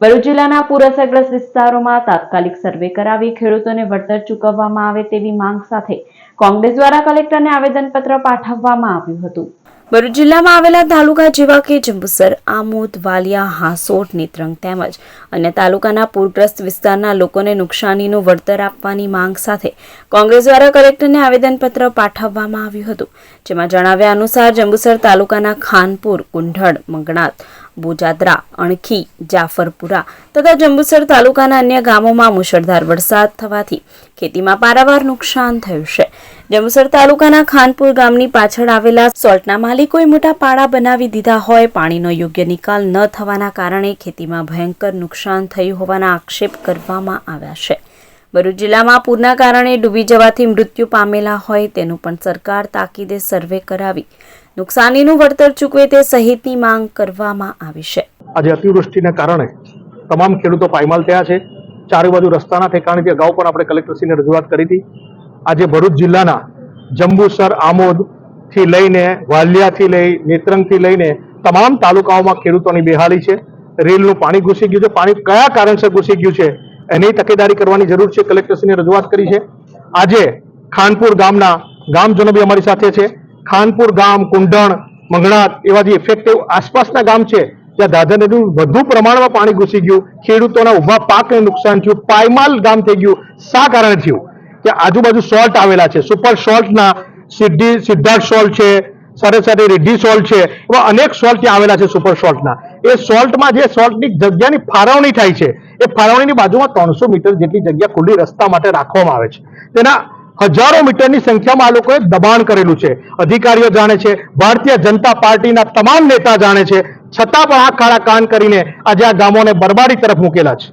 ભરૂચ જિલ્લાના પૂર અસરગ્રસ્ત વિસ્તારોમાં તાત્કાલિક સર્વે કરાવી ખેડૂતોને વળતર ચૂકવવામાં આવે તેવી માંગ સાથે કોંગ્રેસ દ્વારા કલેક્ટરને આવેદનપત્ર પાઠવવામાં આવ્યું હતું. ભરૂચ જિલ્લામાં આવેલા તાલુકા જેવા કે જંબુસર, આમોદ, વાલિયા, હાંસોટ, નેત્રંગ તેમજ અન્ય તાલુકાના પૂરગ્રસ્ત વિસ્તારના લોકોને નુકસાનીનું વળતર આપવાની માંગ સાથે કોંગ્રેસ દ્વારા કલેક્ટરને આવેદનપત્ર પાઠવવામાં આવ્યું હતું, જેમાં જણાવ્યા અનુસાર જંબુસર તાલુકાના ખાનપુર, કુંઢળ, મંગણાત બોજાદરા અણખી, જાફરપુરા તથા જંબુસર તાલુકાના અન્ય ગામોમાં મુશળધાર વરસાદ થવાથી ખેતીમાં પારાવાર નુકસાન થયું છે. જંબુસર તાલુકાના ખાનપુર ગામની પાછળ આવેલા સોલ્ટના માલિકોએ મોટા પાડા બનાવી દીધા હોય, પાણીનો યોગ્ય નિકાલ ન થવાના કારણે ખેતીમાં ભયંકર નુકસાન થયું હોવાના આક્ષેપ કરવામાં આવ્યા છે. ભરૂચ જિલ્લામાં પૂરના કારણે ડૂબી જવાથી મૃત્યુ પામેલા હોય તેનું પણ સરકાર તાકીદે સર્વે કરાવી નુકસાનીનું વળતર ચૂકવે તે સહિતની માંગ કરવામાં આવી છે. આજે અતિવૃષ્ટિને કારણે તમામ ખેડૂતો પાયમાલ થયા છે. ચારે બાજુ રસ્તાના ઠેકાણેથી અગાઉ પણ આપણે કલેક્ટરશ્રીને રજૂઆત કરી હતી. આજે ભરૂચ જિલ્લાના જંબુસર આમોદથી લઈને વાલિયાથી લઈ, નેત્રંગથી લઈને તમામ તાલુકાઓમાં ખેડૂતોની બેહાલી છે. રેલનું પાણી ઘૂસી ગયું છે. પાણી કયા કારણસર ઘૂસી ગયું છે એની તકેદારી કરવાની જરૂર છે. કલેક્ટરશ્રીને રજૂઆત કરી છે. આજે ખાનપુર ગામના ગામજનો બી અમારી સાથે છે. ખાનપુર ગામ, કુંડણ મંગણાત એવા જે ઇફેક્ટિવ આસપાસના ગામ છે, ત્યાં દાદર નદીનું વધુ પ્રમાણમાં પાણી ઘૂસી ગયું. ખેડૂતોના ઊભા પાકને નુકસાન થયું. પાયમાલ ગામ થઈ ગયું. શા કારણે થયું? કે આજુબાજુ સોલ્ટ આવેલા છે. સુપર સોલ્ટના સિદ્ધિ, સિદ્ધાર્થ સોલ્ટ છે સાથે રેડ્ડી સોલ્ટ છે, એવા અનેક સોલ્ટ ત્યાં આવેલા છે સુપર સોલ્ટના એ સોલ્ટમાં જે સોલ્ટની જગ્યાની ફાળવણી થાય છે, એ ફાળવણીની બાજુમાં ત્રણસો મીટર જેટલી જગ્યા ખુલ્લી રસ્તા માટે રાખવામાં આવે છે. તેના હજારો મીટરની સંખ્યામાં આ લોકોએ દબાણ કરેલું છે. અધિકારીઓ જાણે છે, ભારતીય જનતા પાર્ટીના તમામ નેતા જાણે છે, છતાં પણ આ કાળા કાન કરીને આજે આ ગામોને બરબારી તરફ મૂકેલા છે.